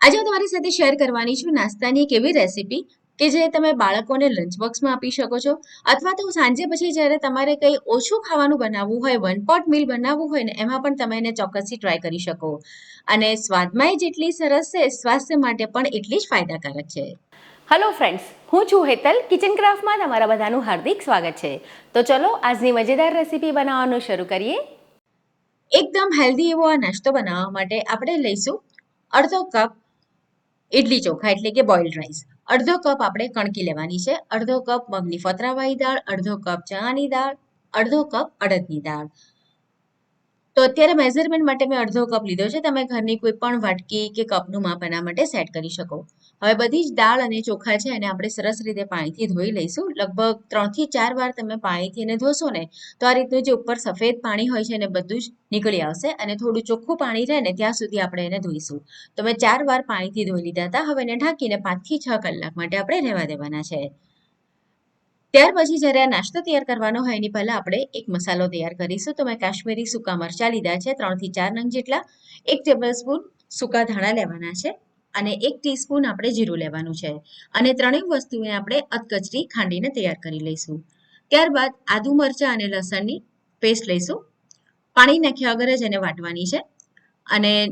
આજે હું તમારી સાથે શેર કરવાની છું નાસ્તાની એક એવી રેસીપી કે જે તમે બાળકોને લંચ બોક્સમાં આપી શકો છો અથવા તો સાંજે પછી જ્યારે તમારે કંઈ ઓછું ખાવાનું બનાવવું હોય વન પોટ મીલ બનાવવું હોય ને એમાં પણ તમે એને ચોક્કસથી ટ્રાય કરી શકો. અને સ્વાદમાંય જેટલી સરસ છે સ્વાસ્થ્ય માટે પણ એટલી જ ફાયદાકારક છે. હલો ફ્રેન્ડ્સ હું છું હેતલ કિચન ક્રાફ્ટમાં તમારા બધાનું હાર્દિક સ્વાગત છે. તો ચલો આજની મજેદાર રેસીપી બનાવવાનું શરૂ કરીએ. એકદમ હેલ્ધી એવો આ નાસ્તો બનાવવા માટે આપણે લઈશું અડધો કપ ઇડલી ચોખા એટલે કે બોઇલ્ડ રાઈસ અડધો કપ આપણે કણકી લેવાની છે. અડધો કપ મગની ફતરાવાળી દાળ, અડધો કપ ચણાની દાળ, અડધો કપ અડદની દાળ. તો અત્યારે મેઝરમેન્ટ માટે મેં અડધો કપ લીધો છે. તમે ઘરની કોઈ પણ વાટકી કે કપનું માપ એના માટે સેટ કરી શકો. હવે બધી જ દાળ અને ચોખા છે એને આપણે સરસ રીતે પાણીથી ધોઈ લઈશું. લગભગ ત્રણથી ચાર વાર તમે પાણીથી એને ધોશો ને, તો આ રીતનું જે ઉપર સફેદ પાણી હોય છે એને બધું જ નીકળી આવશે અને થોડું ચોખ્ખું પાણી રહે ને ત્યાં સુધી આપણે એને ધોઈશું. તો મેં ચાર વાર પાણીથી ધોઈ લીધા હતા. હવે એને ઢાંકીને પાંચથી છ કલાક માટે આપણે રહેવા દેવાના છે. ત્યાર પછી જ્યારે આ નાસ્તો તૈયાર કરવાનો હોય એની પહેલાં આપણે એક મસાલો તૈયાર કરીશું. તો મેં કાશ્મીરી સૂકા મરચાં લીધા છે, ત્રણથી ચાર નંગ જેટલા. એક ટેબલ સ્પૂન સૂકા ધાણા લેવાના છે. અને એક ટીસ્પૂન આપણે જીરું લેવાનું છે. અને ત્રણેય વસ્તુને આપણે અધકચરી ખાંડીને તૈયાર કરી લઈશું. ત્યારબાદ આદુ મરચાં અને લસણની પેસ્ટ લઈશું. પાણી નાખ્યા વગર જ એને વાટવાની છે. અને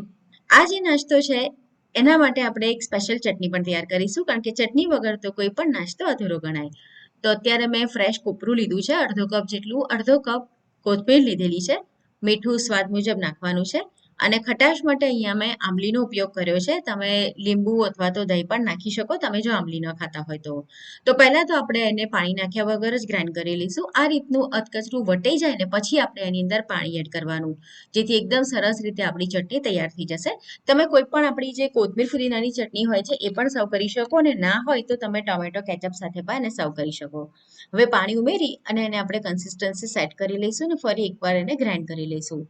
આ જે નાસ્તો છે, એના માટે આપણે એક સ્પેશિયલ ચટણી પણ તૈયાર કરીશું, કારણ કે ચટણી વગર તો કોઈ પણ નાસ્તો અધૂરો ગણાય. તો અત્યારે મેં ફ્રેશ કોપરું લીધું છે, અડધો કપ જેટલું અડધો કપ કોથમીર લીધેલી છે. મીઠું સ્વાદ મુજબ નાખવાનું છે. અને ખટાશ માટે અહીંયા મેં આંબલીનો ઉપયોગ કર્યો છે. તમે લીંબુ અથવા તો દહીં પણ નાખી શકો. તમે જો આંબલી ન ખાતા હોય તો. તો પહેલાં તો આપણે એને પાણી નાખ્યા વગર જ ગ્રાઇન્ડ કરી લઈશું. આ રીતનું અધકચરું વટાઈ જાય ને પછી આપણે એની અંદર પાણી એડ કરવાનું. જેથી એકદમ સરસ રીતે આપણી ચટણી તૈયાર થઈ જશે. તમે કોઈ પણ આપણી જે કોથમીર ફુદીનાની ચટણી હોય છે, એ પણ સર્વ કરી શકો અને ના હોય તો તમે ટોમેટો, કેચઅપ સાથે પણ એને સર્વ કરી શકો. હવે પાણી ઉમેરી અને એને આપણે કન્સિસ્ટન્સી સેટ કરી લઈશું અને ફરી એકવાર એને ગ્રાઇન્ડ કરી લઈશું.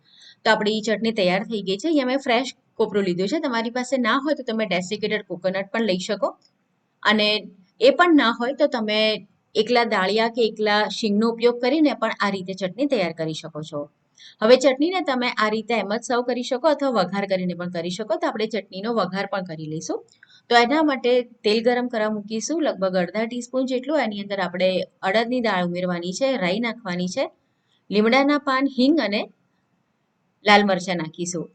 તો આપણી ચટણી તૈયાર થઈ ગઈ છે. અહીંયા મેં ફ્રેશ કોપરું લીધું છે. તમારી પાસે ના હોય તો તમે ડેસિકેટેડ કોકોનટ પણ લઈ શકો. અને એ પણ ના હોય તો તમે એકલા દાળિયા કે એકલા શીંગનો ઉપયોગ કરીને પણ આ રીતે ચટણી તૈયાર કરી શકો છો. હવે ચટણીને તમે આ રીતે એમ જ સર્વ કરી શકો અથવા વઘાર કરીને પણ કરી શકો. તો આપણે ચટણીનો વઘાર પણ કરી લઈશું. તો એના માટે તેલ ગરમ કરવા મૂકીશું. લગભગ અડધા ટીસ્પૂન જેટલું. એની અંદર આપણે અડદની દાળ ઉમેરવાની છે, રાઈ નાખવાની છે, લીમડાના પાન, હિંગ અને લાલ મરચાં નાખીશું.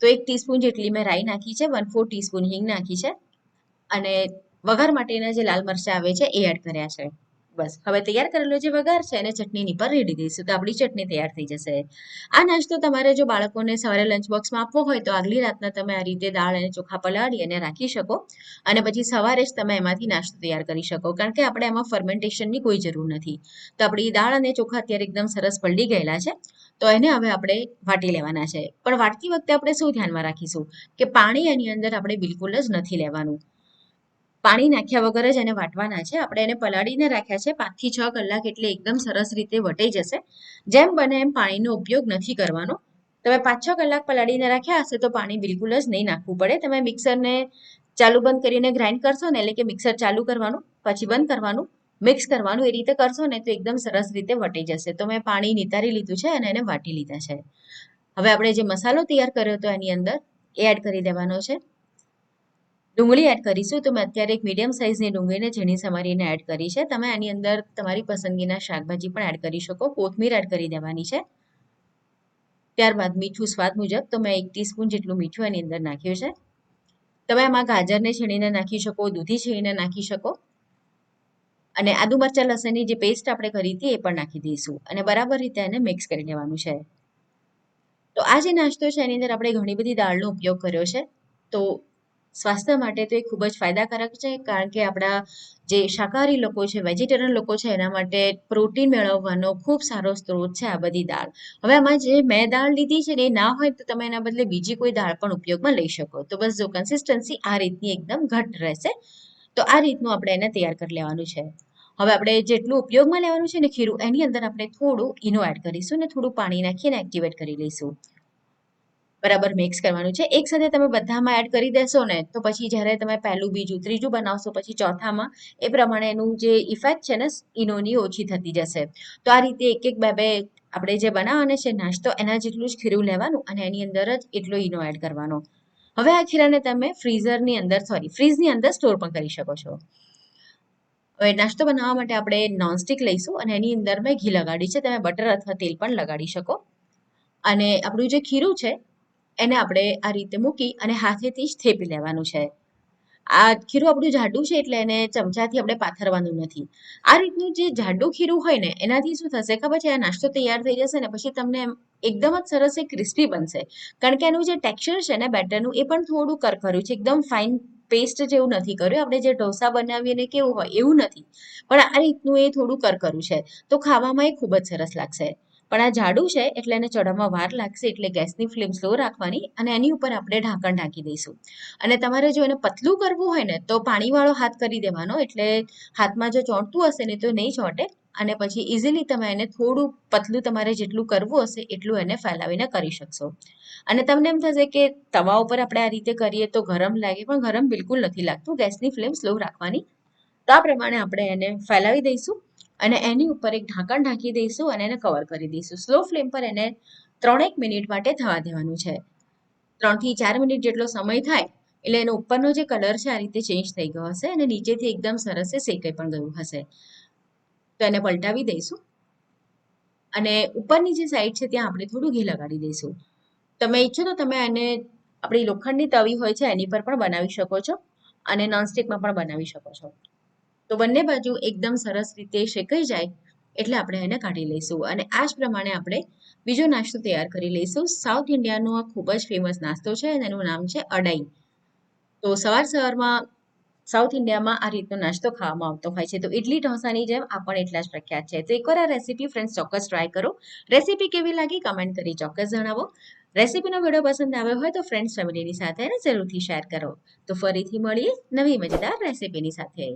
તો એક ટીસ્પૂન જેટલી મેં રાઈ નાખી છે વન ફોર ટીસ્પૂન હિંગ નાખી છે. અને વઘાર માટેના જે લાલ મરચાં આવે છે, એ એડ કર્યા છે. બસ. હવે તૈયાર કરેલો જે વઘાર છે, એને ચટણીની પર રેડી દઈશું તો આપણી ચટણી તૈયાર થઈ જશે. આ નાસ્તો તમારે જો બાળકોને સવારે લંચ બોક્સમાં આપવો હોય તો આગલી રાતના તમે આ રીતે દાળ અને ચોખા પલાળી અને રાખી શકો. અને પછી સવારે જ તમે એમાંથી નાસ્તો તૈયાર કરી શકો. કારણ કે આપણે એમાં ફર્મેન્ટેશનની કોઈ જરૂર નથી. તો આપણી દાળ અને ચોખા અત્યારે એકદમ સરસ પલળી ગયેલા છે. તો એને હવે આપણે વાટી લેવાના છે. પણ વાટતી વખતે આપણે શું ધ્યાનમાં રાખીશું? કે પાણી એની અંદર આપણે બિલકુલ જ નથી લેવાનું. પાણી નાખ્યા વગર જ એને વાટવાના છે. આપણે એને પલાળીને રાખ્યા છે. પાંચથી છ કલાક એટલે એકદમ સરસ રીતે વટાઈ જશે. જેમ બને એમ પાણીનો ઉપયોગ નથી કરવાનો. તમે પાંચ છ કલાક પલાળીને રાખ્યા હશે તો પાણી બિલકુલ જ નહીં નાખવું પડે. તમે મિક્સરને ચાલુ બંધ કરીને ગ્રાઇન્ડ કરશો ને એટલે કે મિક્સર ચાલુ કરવાનું, પછી બંધ કરવાનું, મિક્સ કરવાનું, એ રીતે કરશો ને તો એકદમ સરસ રીતે વટી જશે. તો મેં પાણી નિતારી લીધું છે અને એને વાટી લીધા છે. હવે આપણે જે મસાલો તૈયાર કર્યો હતો એની અંદર એ એડ કરી દેવાનો છે. ડુંગળી એડ કરીશું તો મેં અત્યારે એક મીડિયમ સાઇઝની ડુંગળીને ઝીણી સમારીને એડ કરી છે. તમે આની અંદર તમારી પસંદગીના શાકભાજી પણ એડ કરી શકો. કોથમીર એડ કરી દેવાની છે. ત્યારબાદ મીઠું સ્વાદ મુજબ તો મેં એક ટીસ્પૂન જેટલું મીઠું એની અંદર નાખ્યું છે. તમે આમાં ગાજરને છીણીને નાખી શકો, દૂધી છીણીને નાખી શકો. અને આદુ મરચાં લસણની જે પેસ્ટ આપણે કરી હતી એ પણ નાખી દઈશું. અને બરાબર રીતે એને મિક્સ કરી લેવાનું છે. તો આ જે નાસ્તો છે, એની અંદર આપણે ઘણી બધી દાળનો ઉપયોગ કર્યો છે. તો સ્વાસ્થ્ય માટે તો એ ખૂબ જ ફાયદાકારક છે, કારણ કે આપણા જે શાકાહારી લોકો છે વેજીટેરિયન લોકો છે, એના માટે પ્રોટીન મેળવવાનો ખૂબ સારો સ્ત્રોત છે આ બધી દાળ. હવે આમાં જે મેં દાળ લીધી છે ને એ ના હોય તો તમે એના બદલે બીજી કોઈ દાળ પણ ઉપયોગમાં લઈ શકો. તો બસ જો કન્સિસ્ટન્સી આ રીતની એકદમ ઘટ રહેશે, તો આ રીતનું આપણે એને તૈયાર કરી લેવાનું છે. હવે આપણે જેટલું ઉપયોગમાં લેવાનું છે ને ખીરું, એની અંદર આપણે થોડું ઈનો એડ કરીશું ને થોડું પાણી નાખીને એક્ટિવેટ કરી લઈશું. બરાબર મિક્સ કરવાનું છે. એક સાથે તમે બધામાં એડ કરી દેશો ને, તો પછી જ્યારે તમે પહેલું બીજું ત્રીજું બનાવશો, પછી ચોથામાં, એ પ્રમાણે એનું જે ઇફેક્ટ છે ને ઈનોની ઓછી થતી જશે. તો આ રીતે એક એક બે બે આપણે જે બનાવવાને છે, નાસ્તો, એના જેટલું જ ખીરું લેવાનું અને એની અંદર જ એટલો ઈનો એડ કરવાનો. હવે આ ખીરાને તમે ફ્રીઝરની અંદર સોરી ફ્રીઝની અંદર સ્ટોર પણ કરી શકો છો. હવે નાસ્તો બનાવવા માટે આપણે નોનસ્ટિક લઈશું અને એની અંદર મેં ઘી લગાડી છે. તમે બટર અથવા તેલ પણ લગાડી શકો. અને આપણું જે ખીરું છે એને આપણે આ રીતે મૂકી અને હાથેથી જ થેપી લેવાનું છે. આ ખીરું આપણું જાડું છે એટલે એને ચમચાથી આપણે પાથરવાનું નથી. આ રીતનું જે જાડું ખીરું હોય ને, એનાથી શું થશે ખબર છે? આ નાસ્તો તૈયાર થઈ જશે ને પછી તમને એકદમ જ સરસ એ ક્રિસ્પી બનશે. કારણ કે એનું જે ટેક્સચર છે ને, બેટરનું, એ પણ થોડું કરકર્યું છે. એકદમ ફાઇન પેસ્ટ જેવું નથી કર્યું. આપણે જે ઢોસા બનાવીએ ને કેવું હોય એવું નથી. પણ આ રીતનું એ થોડું કરકરું છે. તો ખાવામાં એ ખૂબ જ સરસ લાગશે. પણ આ જાડું છે એટલે એને ચડવામાં વાર લાગશે એટલે ગેસની ફ્લેમ સ્લો રાખવાની અને એની ઉપર આપણે ઢાંકણ ઢાંકી દઈશું. અને તમારે જો એને પતલું કરવું હોય ને, તો પાણીવાળો હાથ કરી દેવાનો, એટલે હાથમાં જો ચોંટતું હશે ને તો નહીં ચોંટે. અને પછી ઇઝીલી તમે એને થોડું પતલું તમારે જેટલું કરવું હશે, એટલું એને ફેલાવીને કરી શકશો. અને તમને એમ થશે કે તવા ઉપર આપણે આ રીતે કરીએ તો ગરમ લાગે, પણ ગરમ બિલકુલ નથી લાગતું. ગેસની ફ્લેમ સ્લો રાખવાની. તો આ પ્રમાણે આપણે એને ફેલાવી દઈશું. અને એની ઉપર એક ઢાંકણ ઢાંકી દઈશું અને એને કવર કરી દઈશું. સ્લો ફ્લેમ પર એને ત્રણેક મિનિટ માટે થવા દેવાનું છે. ત્રણથી ચાર મિનિટ જેટલો સમય થાય, એટલે એનો ઉપરનો જે કલર છે, આ રીતે ચેન્જ થઈ ગયો હશે અને નીચેથી એકદમ સરસ શેકાઈ પણ ગયું હશે. તો એને પલટાવી દઈશું. અને ઉપરની જે સાઈડ છે, ત્યાં આપણે થોડું ઘી લગાડી દઈશું. તમે ઈચ્છો તો તમે એને આપણી લોખંડની તવી હોય છે, એની પર પણ બનાવી શકો છો અને નોનસ્ટિકમાં પણ બનાવી શકો છો. તો બંને બાજુ એકદમ સરસ રીતે શેકાઈ જાય એટલે આપણે એને કાઢી લઈશું. અને આ જ પ્રમાણે આપણે બીજો નાસ્તો તૈયાર કરી લઈશું. સાઉથ ઇન્ડિયાનો આ ખૂબ જ ફેમસ નાસ્તો છે અને એનું નામ છે અડાઈ. તો સવાર સવારમાં સાઉથ ઇન્ડિયામાં આ રીતનો નાસ્તો ખાવામાં આવતો હોય છે. તો ઇડલી ઢોસાની જેમ આ પણ એટલા જ પ્રખ્યાત છે. તો એકવાર આ રેસીપી ફ્રેન્ડ્સ ચોક્કસ ટ્રાય કરો. રેસીપી કેવી લાગી કમેન્ટ કરી ચોક્કસ જણાવો. રેસીપીનો વીડિયો પસંદ આવ્યો હોય તો ફ્રેન્ડ્સ ફેમિલીની સાથે જરૂરથી શેર કરો. તો ફરીથી મળીએ નવી મજેદાર રેસીપીની સાથે.